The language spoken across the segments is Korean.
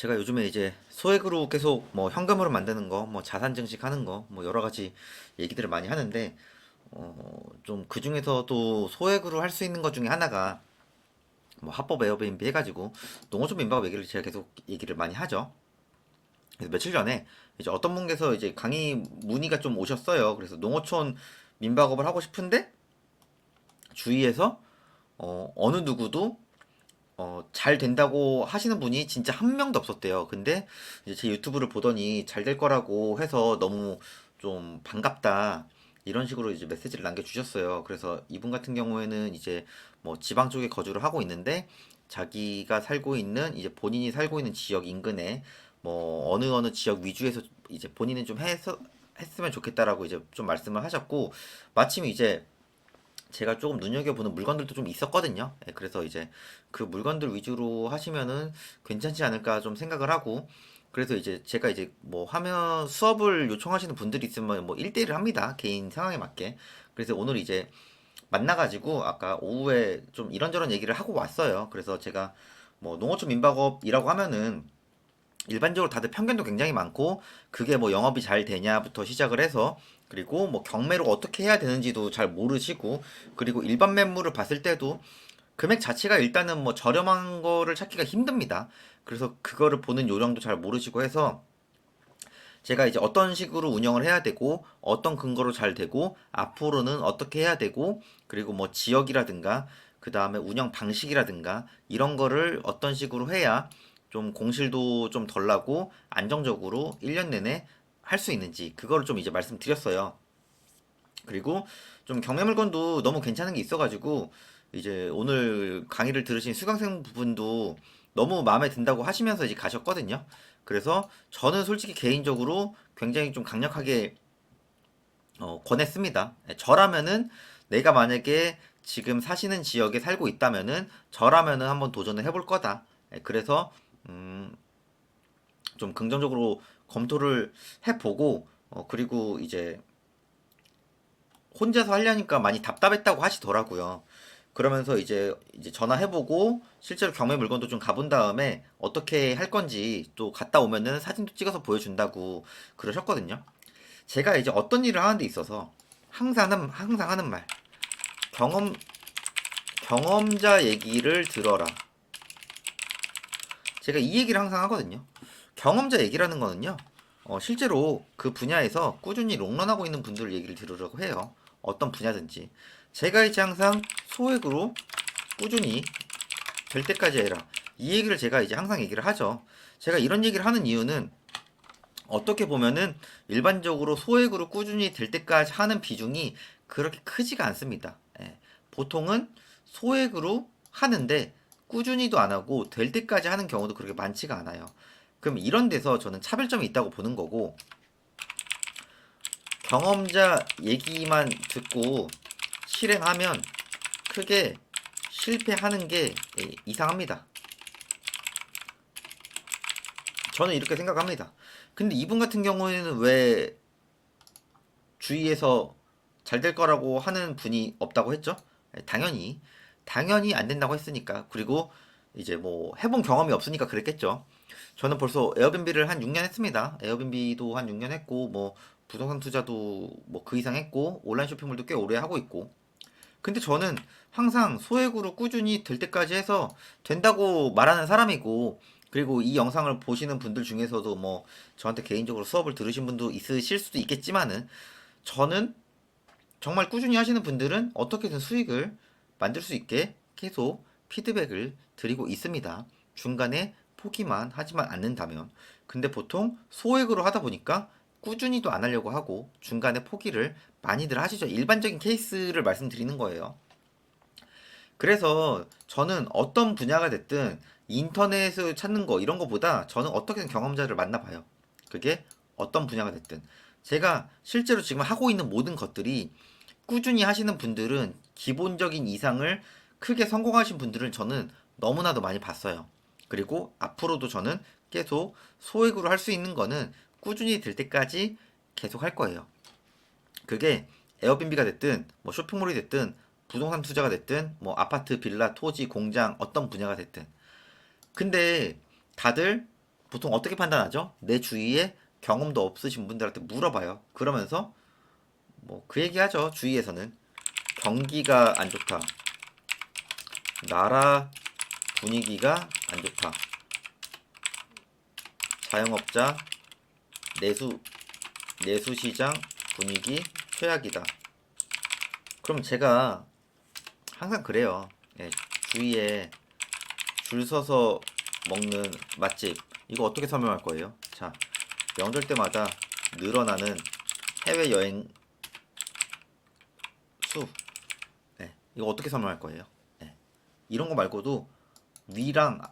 제가 요즘에 이제 소액으로 계속 뭐 현금으로 만드는 거, 뭐 자산 증식하는 거, 뭐 여러 가지 얘기들을 많이 하는데 어, 좀 그 중에서도 소액으로 할 수 있는 것 중에 하나가 뭐 합법 에어비앤비 해가지고 농어촌 민박업 얘기를 제가 계속 얘기를 많이 하죠. 그래서 며칠 전에 이제 어떤 분께서 이제 강의 문의가 좀 오셨어요. 그래서 농어촌 민박업을 하고 싶은데 주위에서 어, 어느 누구도 어, 잘 된다고 하시는 분이 진짜 한 명도 없었대요. 근데 이제 제 유튜브를 보더니 잘 될 거라고 해서 너무 좀 반갑다. 이런 식으로 이제 메시지를 남겨주셨어요. 그래서 이분 같은 경우에는 이제 뭐 지방 쪽에 거주를 하고 있는데 자기가 살고 있는 이제 본인이 살고 있는 지역 인근에 뭐 어느 어느 지역 위주에서 이제 본인은 좀 해서 했으면 좋겠다라고 이제 좀 말씀을 하셨고 마침 이제 제가 조금 눈여겨보는 물건들도 좀 있었거든요. 예, 그래서 이제 그 물건들 위주로 하시면은 괜찮지 않을까 좀 생각을 하고, 그래서 이제 제가 이제 뭐 하면 수업을 요청하시는 분들이 있으면 뭐 1대1을 합니다. 개인 상황에 맞게. 그래서 오늘 이제 만나가지고 아까 오후에 좀 이런저런 얘기를 하고 왔어요. 그래서 제가 뭐 농어촌 민박업이라고 하면은 일반적으로 다들 편견도 굉장히 많고 그게 뭐 영업이 잘 되냐부터 시작을 해서 그리고 뭐 경매로 어떻게 해야 되는지도 잘 모르시고 그리고 일반 매물을 봤을 때도 금액 자체가 일단은 뭐 저렴한 거를 찾기가 힘듭니다. 그래서 그거를 보는 요령도 잘 모르시고 해서 제가 이제 어떤 식으로 운영을 해야 되고 어떤 근거로 잘 되고 앞으로는 어떻게 해야 되고 그리고 뭐 지역이라든가 그 다음에 운영 방식이라든가 이런 거를 어떤 식으로 해야 좀 공실도 좀 덜 나고 안정적으로 1년 내내 할 수 있는지 그거를 좀 이제 말씀드렸어요. 그리고 좀 경매 물건도 너무 괜찮은 게 있어가지고 이제 오늘 강의를 들으신 수강생 부분도 너무 마음에 든다고 하시면서 이제 가셨거든요. 그래서 저는 솔직히 개인적으로 굉장히 좀 강력하게 어, 권했습니다. 예, 저라면은 내가 만약에 지금 사시는 지역에 살고 있다면은 저라면은 한번 도전을 해볼 거다. 예, 그래서 음, 좀 긍정적으로 검토를 해보고 어, 그리고 이제 혼자서 하려니까 많이 답답했다고 하시더라고요. 그러면서 이제 이제 전화해보고 실제로 경매 물건도 좀 가본 다음에 어떻게 할 건지 또 갔다 오면은 사진도 찍어서 보여준다고 그러셨거든요. 제가 이제 어떤 일을 하는 데 있어서 항상 하는, 항상 하는 말 경험 경험자 얘기를 들어라. 제가 이 얘기를 항상 하거든요. 경험자 얘기라는 거는요. 어, 실제로 그 분야에서 꾸준히 롱런하고 있는 분들 얘기를 들으려고 해요. 어떤 분야든지. 제가 이제 항상 소액으로 꾸준히 될 때까지 해라. 이 얘기를 제가 이제 항상 얘기를 하죠. 제가 이런 얘기를 하는 이유는 어떻게 보면은 일반적으로 소액으로 꾸준히 될 때까지 하는 비중이 그렇게 크지가 않습니다. 예. 보통은 소액으로 하는데 꾸준히도 안 하고 될 때까지 하는 경우도 그렇게 많지가 않아요. 그럼 이런 데서 저는 차별점이 있다고 보는 거고 경험자 얘기만 듣고 실행하면 크게 실패하는 게 예, 이상합니다. 저는 이렇게 생각합니다. 근데 이분 같은 경우에는 왜 주위에서 잘 될 거라고 하는 분이 없다고 했죠? 예, 당연히 당연히 안 된다고 했으니까 그리고 이제 뭐 해본 경험이 없으니까 그랬겠죠. 저는 벌써 에어비앤비를 한 6년 했습니다. 에어비앤비도 한 6년 했고 뭐 부동산 투자도 뭐 그 이상 했고 온라인 쇼핑몰도 꽤 오래 하고 있고 근데 저는 항상 소액으로 꾸준히 될 때까지 해서 된다고 말하는 사람이고 그리고 이 영상을 보시는 분들 중에서도 뭐 저한테 개인적으로 수업을 들으신 분도 있으실 수도 있겠지만은 저는 정말 꾸준히 하시는 분들은 어떻게든 수익을 만들 수 있게 계속 피드백을 드리고 있습니다. 중간에 포기만 하지만 않는다면. 근데 보통 소액으로 하다 보니까 꾸준히도 안 하려고 하고 중간에 포기를 많이들 하시죠. 일반적인 케이스를 말씀드리는 거예요. 그래서 저는 어떤 분야가 됐든 인터넷을 찾는 거 이런 거보다 저는 어떻게든 경험자를 만나봐요. 그게 어떤 분야가 됐든. 제가 실제로 지금 하고 있는 모든 것들이 꾸준히 하시는 분들은 기본적인 이상을 크게 성공하신 분들은 저는 너무나도 많이 봤어요. 그리고 앞으로도 저는 계속 소액으로 할 수 있는 거는 꾸준히 될 때까지 계속 할 거예요. 그게 에어비앤비가 됐든 뭐 쇼핑몰이 됐든 부동산 투자가 됐든 뭐 아파트, 빌라, 토지, 공장 어떤 분야가 됐든 근데 다들 보통 어떻게 판단하죠? 내 주위에 경험도 없으신 분들한테 물어봐요. 그러면서 뭐 그 얘기하죠. 주위에서는 경기가 안 좋다. 나라 분위기가 안 좋다. 자영업자 내수 내수 시장 분위기 최악이다. 그럼 제가 항상 그래요. 예, 주위에 줄 서서 먹는 맛집 이거 어떻게 설명할 거예요? 자, 명절 때마다 늘어나는 해외 여행 수. 네, 이거 어떻게 설명할 거예요? 네, 이런 거 말고도 위랑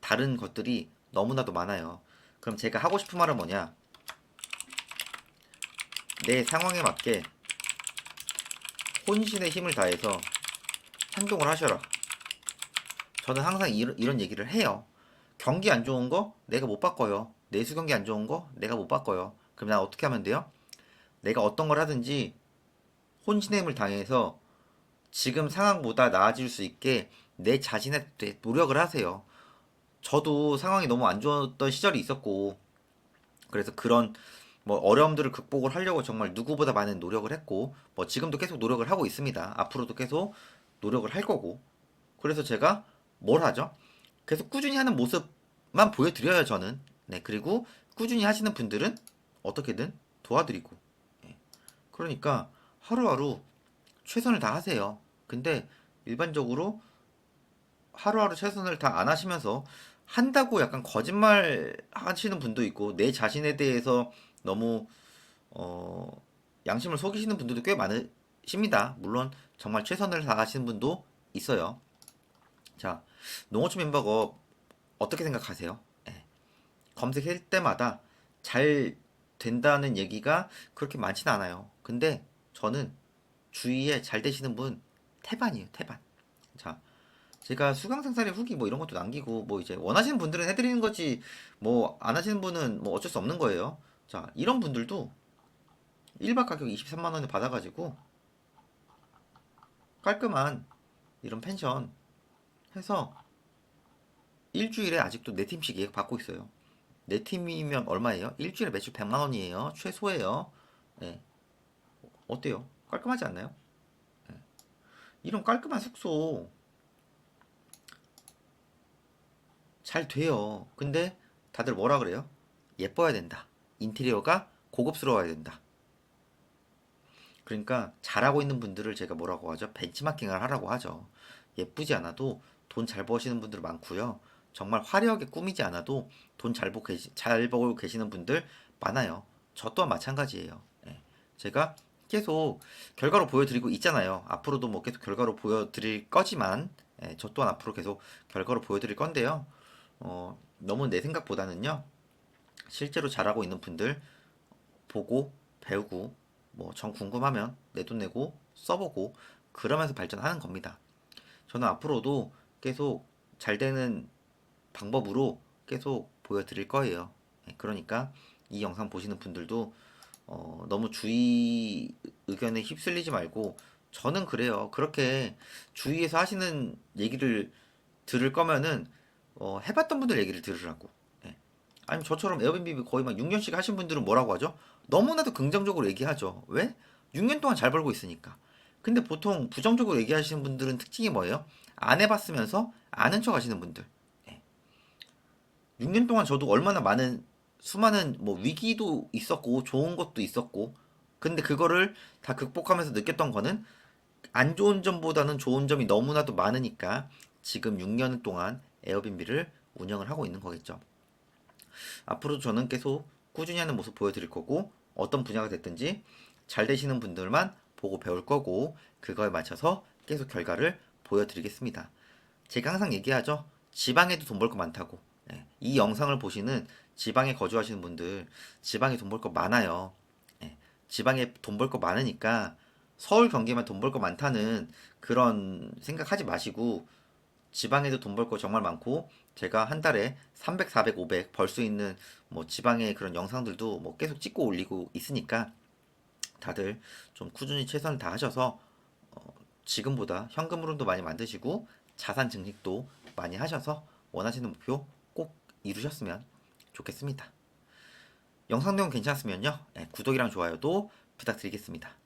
다른 것들이 너무나도 많아요. 그럼 제가 하고 싶은 말은 뭐냐? 내 상황에 맞게 혼신의 힘을 다해서 행동을 하셔라. 저는 항상 이런, 이런 얘기를 해요. 경기 안 좋은 거 내가 못 바꿔요. 내수 경기 안 좋은 거 내가 못 바꿔요. 그럼 난 어떻게 하면 돼요? 내가 어떤 걸 하든지 혼신의 힘을 다해서 지금 상황보다 나아질 수 있게 내 자신의 되- 노력을 하세요. 저도 상황이 너무 안 좋았던 시절이 있었고, 그래서 그런 뭐 어려움들을 극복을 하려고 정말 누구보다 많은 노력을 했고, 뭐 지금도 계속 노력을 하고 있습니다. 앞으로도 계속 노력을 할 거고. 그래서 제가 뭘 하죠? 계속 꾸준히 하는 모습만 보여드려요, 저는. 네, 그리고 꾸준히 하시는 분들은 어떻게든 도와드리고. 예. 그러니까 하루하루 최선을 다하세요. 근데 일반적으로 하루하루 최선을 다 안 하시면서 한다고 약간 거짓말 하시는 분도 있고 내 자신에 대해서 너무 어 양심을 속이시는 분들도 꽤 많으십니다. 물론 정말 최선을 다하시는 분도 있어요. 자, 농어촌 멤버가 어떻게 생각하세요? 예. 검색할 때마다 잘 된다는 얘기가 그렇게 많지는 않아요. 근데 저는 주위에 잘 되시는 분 태반이에요, 태반. 자, 제가 수강생사의 후기 뭐 이런 것도 남기고 뭐 이제 원하시는 분들은 해드리는 거지 뭐 안 하시는 분은 뭐 어쩔 수 없는 거예요. 자, 이런 분들도 1박 가격 23만 원에 받아가지고 깔끔한 이런 펜션 해서 일주일에 아직도 네 팀씩 예약 받고 있어요. 네 팀이면 얼마예요? 일주일에 매출 100만 원이에요. 최소예요. 예. 어때요? 깔끔하지 않나요? 예. 이런 깔끔한 숙소 잘 돼요. 근데 다들 뭐라 그래요? 예뻐야 된다. 인테리어가 고급스러워야 된다. 그러니까 잘하고 있는 분들을 제가 뭐라고 하죠? 벤치마킹을 하라고 하죠. 예쁘지 않아도 돈 잘 버시는 분들 많고요. 정말 화려하게 꾸미지 않아도 돈 잘 벌고 계시, 잘 계시는 분들 많아요. 저 또한 마찬가지예요. 예. 제가 계속 결과로 보여드리고 있잖아요. 앞으로도 뭐 계속 결과로 보여드릴 거지만, 예, 저 또한 앞으로 계속 결과로 보여드릴 건데요. 어, 너무 내 생각보다는요. 실제로 잘하고 있는 분들 보고 배우고 뭐 전 궁금하면 내 돈 내고 써보고 그러면서 발전하는 겁니다. 저는 앞으로도 계속 잘 되는 방법으로 계속 보여드릴 거예요. 네, 그러니까 이 영상 보시는 분들도 어, 너무 주위 의견에 휩쓸리지 말고 저는 그래요. 그렇게 주위에서 하시는 얘기를 들을 거면은 어, 해봤던 분들 얘기를 들으라고. 예. 아니면 저처럼 에어비앤비 거의 막 6년씩 하신 분들은 뭐라고 하죠? 너무나도 긍정적으로 얘기하죠. 왜? 6년 동안 잘 벌고 있으니까. 근데 보통 부정적으로 얘기하시는 분들은 특징이 뭐예요? 안 해봤으면서 아는 척 하시는 분들. 예. 6년 동안 저도 얼마나 많은 수많은 뭐 위기도 있었고 좋은 것도 있었고 근데 그거를 다 극복하면서 느꼈던 거는 안 좋은 점보다는 좋은 점이 너무나도 많으니까 지금 6년 동안 에어비앤비를 운영을 하고 있는 거겠죠. 앞으로도 저는 계속 꾸준히 하는 모습 보여드릴 거고 어떤 분야가 됐든지 잘 되시는 분들만 보고 배울 거고 그거에 맞춰서 계속 결과를 보여드리겠습니다. 제가 항상 얘기하죠. 지방에도 돈 벌 거 많다고. 예, 이 영상을 보시는 지방에 거주하시는 분들 지방에 돈 벌 거 많아요. 예, 지방에 돈 벌 거 많으니까 서울 경기만 돈 벌 거 많다는 그런 생각하지 마시고 지방에도 돈 벌 거 정말 많고 제가 한 달에 300, 400, 500 벌 수 있는 뭐 지방의 그런 영상들도 뭐 계속 찍고 올리고 있으니까 다들 좀 꾸준히 최선을 다하셔서 어, 지금보다 현금 흐름도 많이 만드시고 자산 증식도 많이 하셔서 원하시는 목표 꼭 이루셨으면 좋겠습니다. 영상 내용 괜찮았으면요. 예, 구독이랑 좋아요도 부탁드리겠습니다.